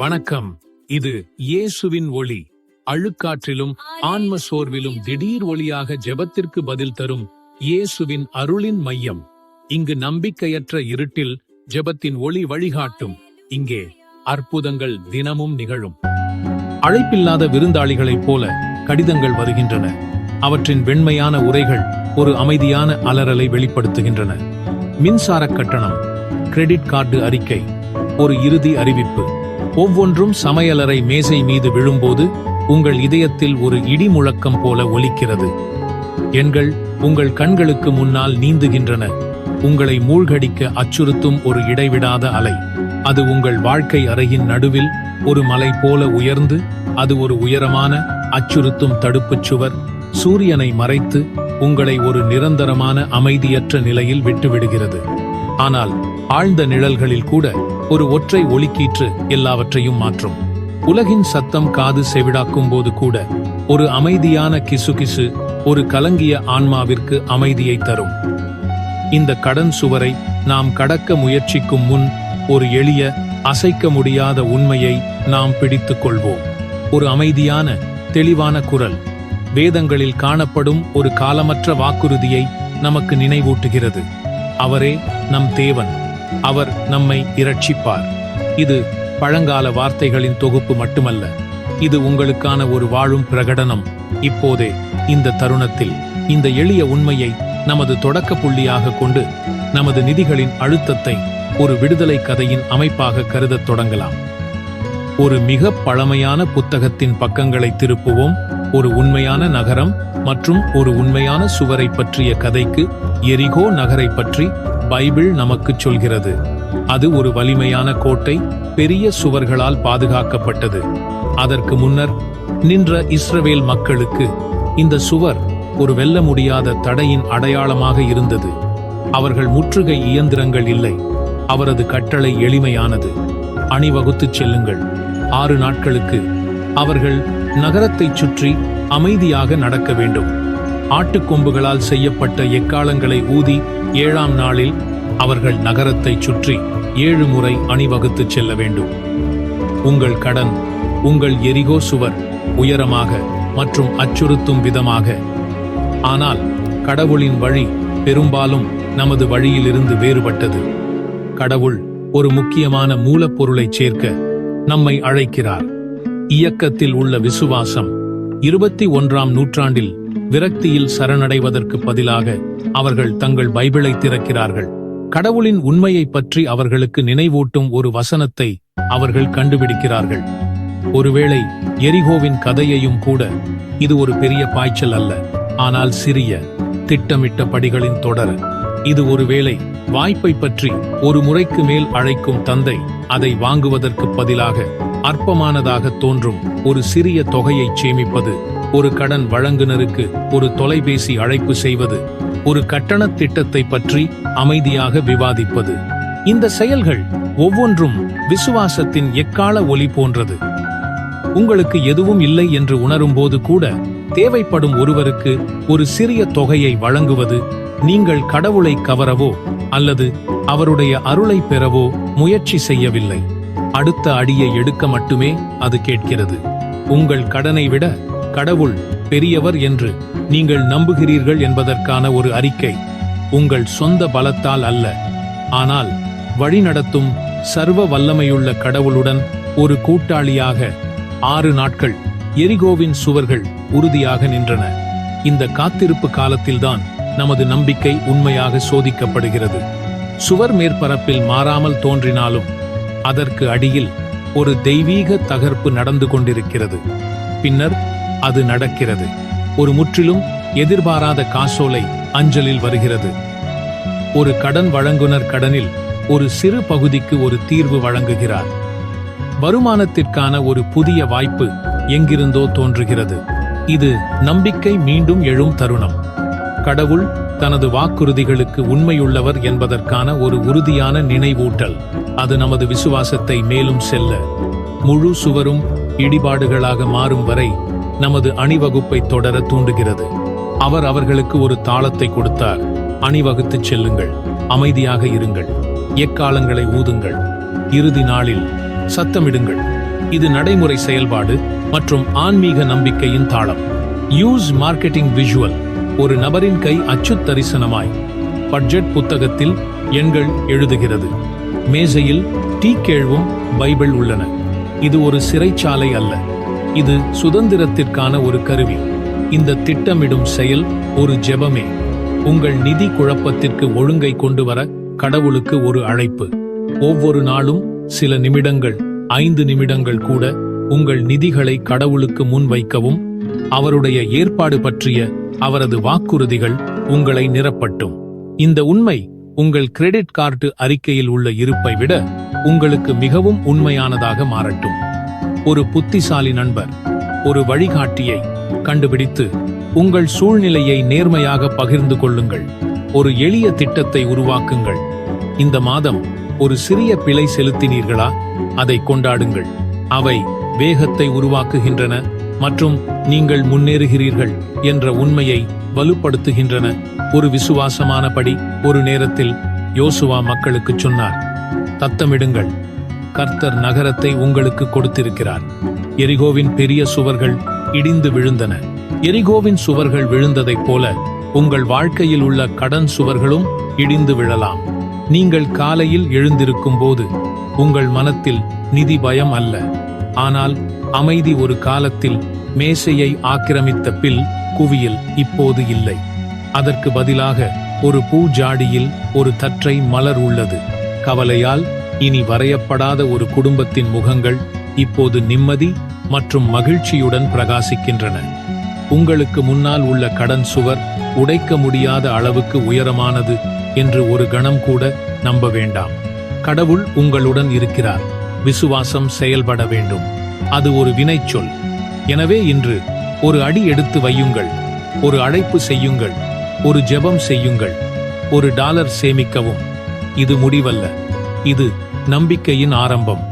வணக்கம். இது இயேசுவின் ஒளி. அழுக்காற்றிலும் ஆன்ம சோர்விலும் திடீர் ஒளியாக ஜெபத்திற்கு பதில் தரும் இயேசுவின் அருளின் மையம். இங்கு நம்பிக்கையற்ற இருட்டில் ஜெபத்தின் ஒளி வழிகாட்டும். இங்கே அற்புதங்கள் தினமும் நிகழும். அழைப்பில்லாத விருந்தாளிகளைப் போல கடிதங்கள் வருகின்றன. அவற்றின் வெண்மையான உரைகள் ஒரு அமைதியான அலறலை வெளிப்படுத்துகின்றன. மின்சார கட்டணம் கிரெடிட் கார்டு அறிக்கை ஒரு இறுதி அறிவிப்பு. ஒவ்வொன்றும் சமையலறை மேசை மீது விழும்போது உங்கள் இதயத்தில் ஒரு இடி முழக்கம் போல ஒலிக்கிறது. எண்கள் உங்கள் கண்களுக்கு முன்னால் நீந்துகின்றன. உங்களை மூழ்கடிக்க அச்சுறுத்தும் ஒரு இடைவிடாத அலை. அது உங்கள் வாழ்க்கை அறையின் நடுவில் ஒரு மலை போல உயர்ந்து அது ஒரு உயரமான அச்சுறுத்தும் தடுப்புச் சுவர். சூரியனை மறைத்து உங்களை ஒரு நிரந்தரமான அமைதியற்ற நிலையில் விட்டுவிடுகிறது. ஆனால் ஆழ்ந்த நிழல்களில் கூட ஒரு ஒற்றை ஒளிக்கீற்று எல்லாவற்றையும் மாற்றும். உலகின் சத்தம் காது செவிடாக்கும் போது கூட ஒரு அமைதியான கிசுகிசு ஒரு கலங்கிய ஆன்மாவிற்கு அமைதியை தரும். இந்த கடன் சுவரை நாம் கடக்க முயற்சிக்கும் முன் ஒரு எளிய அசைக்க முடியாத உண்மையை நாம் பிடித்துக் கொள்வோம். ஒரு அமைதியான தெளிவான குரல் வேதங்களில் காணப்படும் ஒரு காலமற்ற வாக்குறுதியை நமக்கு நினைவூட்டுகிறது. அவரே நம் தேவன். அவர் நம்மை இரட்சிப்பார். இது பழங்கால வார்த்தைகளின் தொகுப்பு மட்டுமல்ல இது உங்களுக்கான ஒரு வாழும் பிரகடனம். இப்போதே இந்த தருணத்தில் இந்த எளிய உண்மையை நமது தொடக்க புள்ளியாக கொண்டு நமது நிதிகளின் அழுத்தத்தை ஒரு விடுதலை கதையின் அமைப்பாக கருதத் தொடங்கலாம். ஒரு மிக பழமையான புத்தகத்தின் பக்கங்களை திருப்புவோம். ஒரு உண்மையான நகரம் மற்றும் ஒரு உண்மையான சுவரை பற்றிய கதைக்கு எரிகோ நகரை பற்றி பைபிள் நமக்குச் சொல்கிறது. அது ஒரு வலிமையான கோட்டை பெரிய சுவர்களால் பாதுகாக்கப்பட்டது. அதற்கு முன்னர் நின்ற இஸ்ரவேல் மக்களுக்கு இந்த சுவர் ஒரு வெல்ல முடியாத தடையின் அடையாளமாக இருந்தது. அவர்கள் முற்றுகை இயந்திரங்கள் இல்லை. அவரது கட்டளை எளிமையானது. அணிவகுத்துச் செல்லுங்கள். ஆறு நாட்களுக்கு அவர்கள் நகரத்தைச் சுற்றி அமைதியாக நடக்க வேண்டும். ஆட்டுக்கொம்புகளால் செய்யப்பட்ட எக்காலங்களை ஊதி ஏழாம் நாளில் அவர்கள் நகரத்தைச் சுற்றி ஏழு முறை அணிவகுத்துச் செல்ல வேண்டும். உங்கள் கடன் உங்கள் எரிகோ சுவர் உயரமாக மற்றும் அச்சுறுத்தும் விதமாக. ஆனால் கடவுளின் வழி பெரும்பாலும் நமது வழியிலிருந்து வேறுபட்டது. கடவுள் ஒரு முக்கியமான மூலப்பொருளைச் சேர்க்க நம்மை அழைக்கிறார். இயக்கத்தில் உள்ள விசுவாசம் இருபத்தி ஒன்றாம் நூற்றாண்டில் விரக்தியில் சரணடைவதற்கு பதிலாக அவர்கள் தங்கள் பைபிளை திறக்கிறார்கள். கடவுளின் உண்மையை பற்றி அவர்களுக்கு நினைவூட்டும் ஒரு வசனத்தை அவர்கள் கண்டுபிடிக்கிறார்கள். ஒருவேளை எரிகோவின் கதையையும் கூட இது ஒரு பெரிய பாய்ச்சல் அல்ல ஆனால் சிறிய திட்டமிட்ட படிகளின் தொடர். இது ஒருவேளை வாய்ப்பை பற்றி ஒரு முறைக்கு மேல் அழைக்கும் தந்தை அதை வாங்குவதற்கு பதிலாக அற்பமானதாக தோன்றும் ஒரு சிறிய தொகையை சேமிப்பது ஒரு கடன் வழங்குனருக்கு ஒரு தொலைபேசி அழைப்பு செய்வது ஒரு கட்டணத் திட்டத்தை பற்றி அமைதியாக விவாதிப்பது. இந்த செயல்கள் ஒவ்வொன்றும் விசுவாசத்தின் எக்கால ஒலி போன்றது. உங்களுக்கு எதுவும் இல்லை என்று உணரும்போது கூட தேவைப்படும் ஒருவருக்கு ஒரு சிறிய தொகையை வழங்குவது நீங்கள் கடவுளை கவரவோ அல்லது அவருடைய அருளை பெறவோ முயற்சி செய்யவில்லை. அடுத்த அடியை எடுக்க மட்டுமே அது கேட்கிறது. உங்கள் கடனை விட கடவுள் பெரியவர் என்று நீங்கள் நம்புகிறீர்கள் என்பதற்கான ஒரு அறிக்கை உங்கள் சொந்த பலத்தால் அல்ல. ஆனால் வழிநடத்தும் சர்வ வல்லமையுள்ள கடவுளுடன் ஒரு கூட்டாளியாக ஆறு நாட்கள் எரிகோவின் சுவர்கள் உறுதியாக நின்றன. இந்த காத்திருப்பு காலத்தில்தான் நமது நம்பிக்கை உண்மையாக சோதிக்கப்படுகிறது. சுவர் மேற்பரப்பில் மாறாமல் தோன்றினாலும் அதற்கு அடியில் ஒரு தெய்வீக தகர்ப்பு நடந்து கொண்டிருக்கிறது. பின்னர் அது நடக்கிறது. ஒரு முற்றிலும் எதிர்பாராத காசோலை அஞ்சலில் வருகிறது. ஒரு கடன் வழங்குனர் கடனில் ஒரு சிறு பகுதிக்கு ஒரு தீர்வு வழங்குகிறார். வருமானத்திற்கான ஒரு புதிய வாய்ப்பு எங்கிருந்தோ தோன்றுகிறது. இது நம்பிக்கை மீண்டும் எழும் தருணம். கடவுள் தனது வாக்குறுதிகளுக்கு உண்மையுள்ளவர் என்பதற்கான ஒரு உறுதியான நினைவூட்டல். அது நமது விசுவாசத்தை மேலும் செல்ல முழு சுவரும் இடிபாடுகளாக மாறும் வரை நமது அணிவகுப்பை தொடர தூண்டுகிறது. அவர் அவர்களுக்கு ஒரு தாளத்தை கொடுத்தார். அணிவகுத்துச் செல்லுங்கள். அமைதியாக இருங்கள். எக்காலங்களை ஊதுங்கள். இறுதி நாளில் சத்தமிடுங்கள். இது நடைமுறை செயல்பாடு மற்றும் ஆன்மீக நம்பிக்கையின் தாளம். யூஸ் மார்க்கெட்டிங் விஷுவல் ஒரு நபரின் கை அச்சுத் தரிசனமாய் பட்ஜெட் புத்தகத்தில் எண்கள் எழுதுகிறது. மேசையில் டீ கேழ்வும் பைபிள் உள்ளன. இது ஒரு சிறைச்சாலை அல்ல. இது சுதந்திரத்திற்கான ஒரு கருவி. இந்த திட்டமிடும் செயல் ஒரு ஜெபமே. உங்கள் நிதி குழப்பத்திற்கு ஒழுங்கை கொண்டு வர கடவுளுக்கு ஒரு அழைப்பு. ஒவ்வொரு நாளும் சில நிமிடங்கள் ஐந்து நிமிடங்கள் கூட உங்கள் நிதிகளை கடவுளுக்கு முன் வைக்கவும் அவருடைய ஏற்பாடு பற்றிய அவரது வாக்குறுதிகள் உங்களை நிரப்பட்டும். இந்த உண்மை உங்கள் கிரெடிட் கார்டு அறிக்கையில் உள்ள இருப்பை விட உங்களுக்கு மிகவும் உண்மையானதாக மாறட்டும். ஒரு புத்திசாலி நண்பர். ஒரு வழிகாட்டியை கண்டுபிடித்து உங்கள் சூழ்நிலையை நேர்மையாக பகிர்ந்து கொள்ளுங்கள். ஒரு எளிய திட்டத்தை உருவாக்குங்கள். இந்த மாதம் ஒரு சிறிய பிழை செலுத்தினீர்களா? அதை கொண்டாடுங்கள். அவை வேகத்தை உருவாக்குகின்றன மற்றும் நீங்கள் முன்னேறுகிறீர்கள் என்ற உண்மையை வலுப்படுத்துகின்றன. ஒரு விசுவாசமானபடி ஒரு நேரத்தில் யோசுவா மக்களுக்குச் சொன்னார். தத்தமிடுங்கள். கர்த்தர் நகரத்தை உங்களுக்கு கொடுத்திருக்கிறார். எரிகோவின் பெரிய சுவர்கள் இடிந்து விழுந்தன. எரிகோவின் சுவர்கள் விழுந்ததைப் போல உங்கள் வாழ்க்கையில் உள்ள கடன் சுவர்களும் இடிந்து விழலாம். நீங்கள் காலையில் எழுந்திருக்கும் போது உங்கள் மனத்தில் நிதி பயம் அல்ல. ஆனால் அமைதி ஒரு காலத்தில் மேசையை ஆக்கிரமித்த பில் குவியல் இப்போது இல்லை. அதற்கு பதிலாக ஒரு பூஜாடியில் ஒரு தற்றை மலர் உள்ளது. கவலையால் இனி வரையப்படாத ஒரு குடும்பத்தின் முகங்கள் இப்போது நிம்மதி மற்றும் மகிழ்ச்சியுடன் பிரகாசிக்கின்றன. உங்களுக்கு முன்னால் உள்ள கடன் சுவர் உடைக்க முடியாத அளவுக்கு உயரமானது என்று ஒரு கணம் கூட நம்ப வேண்டாம். கடவுள் உங்களுடன் இருக்கிறார். விசுவாசம் செயல்பட வேண்டும். அது ஒரு வினைச்சொல் எனவே இன்று ஒரு அடி எடுத்து வையுங்கள். ஒரு அழைப்பு செய்யுங்கள். ஒரு ஜெபம் செய்யுங்கள். ஒரு டாலர் சேமிக்கவும். இது முடிவல்ல. இது நம்பிக்கையின் ஆரம்பம்.